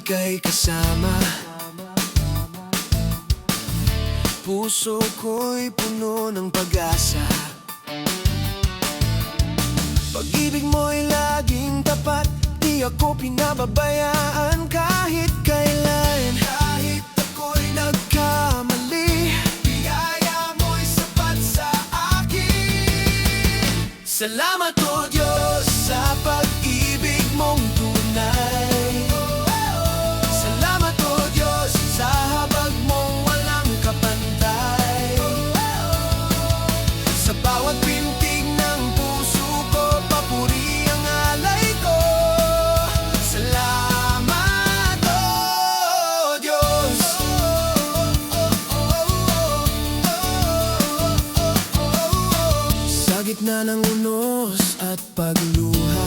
ika'y kasama. Puso ko'y puno ng pag-asa. Pag-ibig mo'y laging tapat Di ako pinababayaan kahit kailan. Kahit ako'y nagkamali Biyaya mo'y sapat sa akin. Salamat o Diyos sa pag-ibig gitna ng unos at pagluha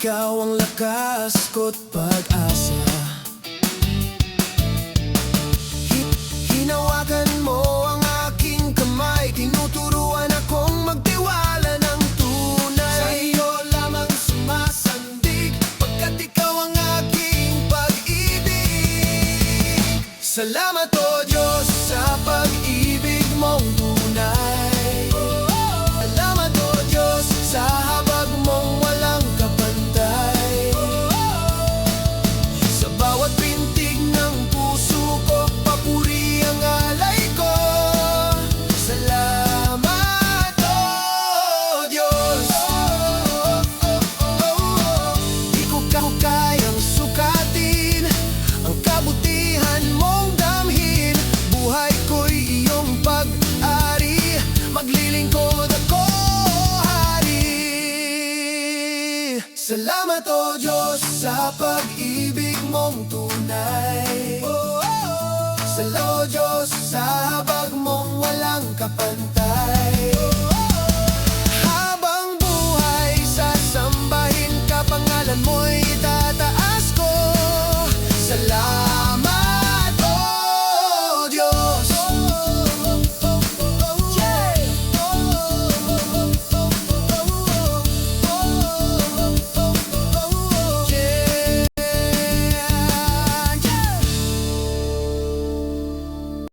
Ikaw ang lakas ko't pag-asa. Hi- Hinawakan mo ang aking kamay Tinuturuan akong magtiwala ng tunay. Sa iyo lamang sumasandig Pagkat ikaw ang aking pag-ibig. Salamat Salamat o Diyos sa pag-ibig mong tunay. Salamat o Diyos sa habag mong walang kapantay